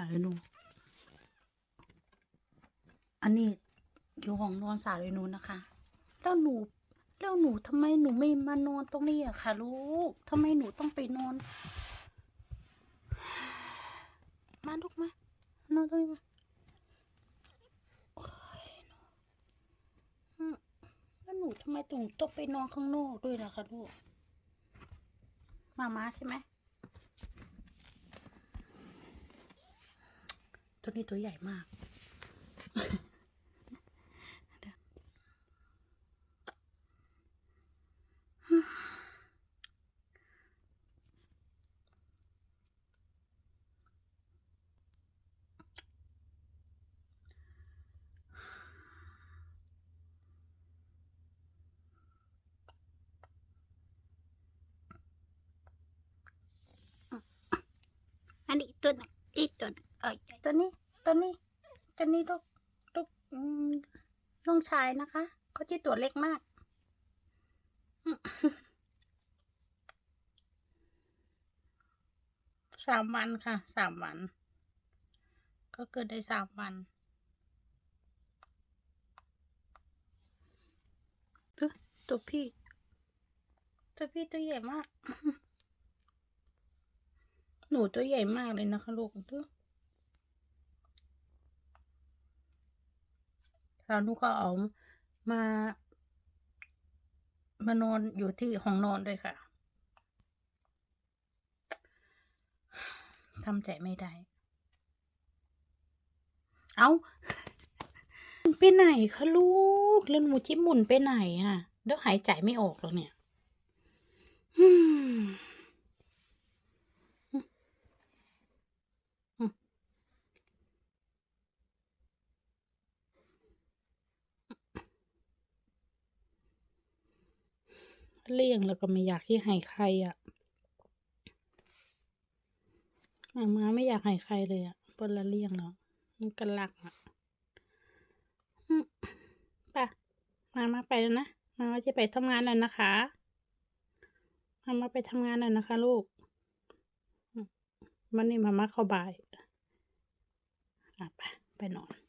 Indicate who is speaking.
Speaker 1: ายหนู อันนี้อยู่ห้องนอนสาวเลยหนูนะคะ แล้วหนูแล้วหนูทำไมหนูไม่มานอนตรงนี้อะคะลูกทำไมหนูต้องไปนอน มาลูกมานอนตรงนี้มาโอ้ยหนูอืมแล้วหนูทำไมต้องต้องไปนอนข้างนอกด้วยล่ะคะลูก มามาใช่ไหม ตัวนี้ตัวใหญ่มาก อันนี้ตัวนี้อีกตัวนึง อ้ยตัวนี้ตัวนี้ตัวนี้ลูกลูกน้องชายนะคะเขาที่ตัวเล็กมากสามวันค่ะสามวัน ก็เกิดได้สามวันตัวตัวพี่ ตัวพี่ตัวใหญ่มาก หนูตัวใหญ่มากเลยนะคะลูกดู แล้วหนูก็เอามามานอนอยู่ที่ห้องนอนด้วยค่ะทำใจไม่ได้ เอาไปไหนคะลูก แล้วหนูจิ้มหมุนไปไหนอะเดี๋ยวหายใจไม่ออกแล้วเนี่ย อืม เลี่ยงแล้วก็ไม่อยากที่ให้ใครอะมามาไม่อยากให้ใครเลยอะเปิดละเลี่ยงแล้วมันกันหลักอะไป่ะมามาไปแล้วนะ มามาจะไปทำงานแล้วนะคะ มามาไปทำงานแล้วนะคะ ลูกมวันนี้มามาเข้าบ่ายอะไปไปนอน